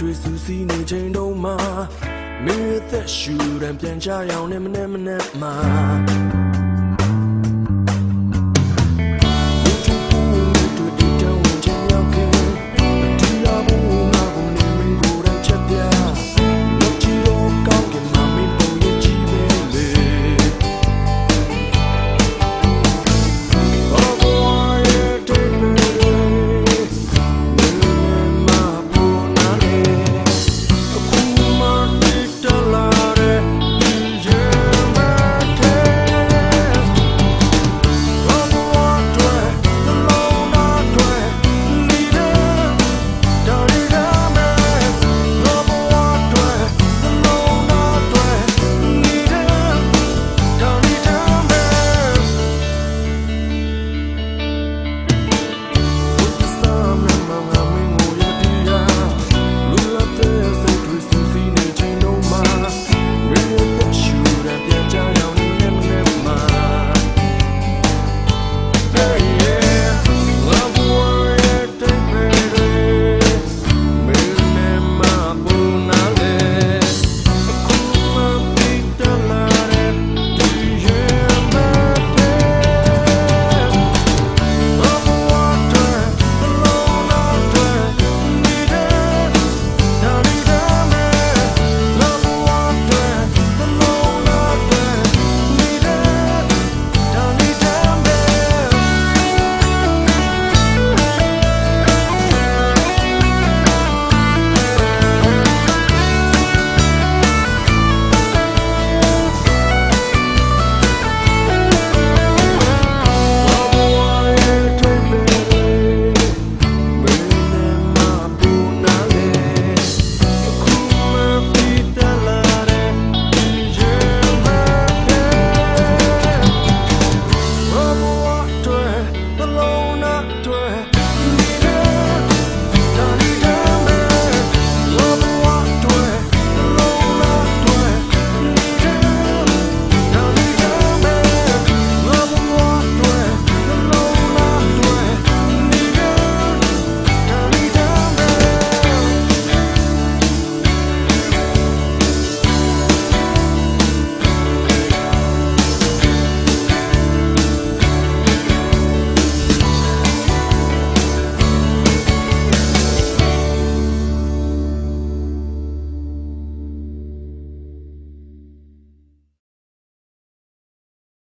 လူလသက်စိတ်တွေစူးစီးနေချိန်တုန်းမှာမင်းရဲ့သက်ရှူတံပြန်ချရောင်နဲ့မနဲ့မနဲ့မှာ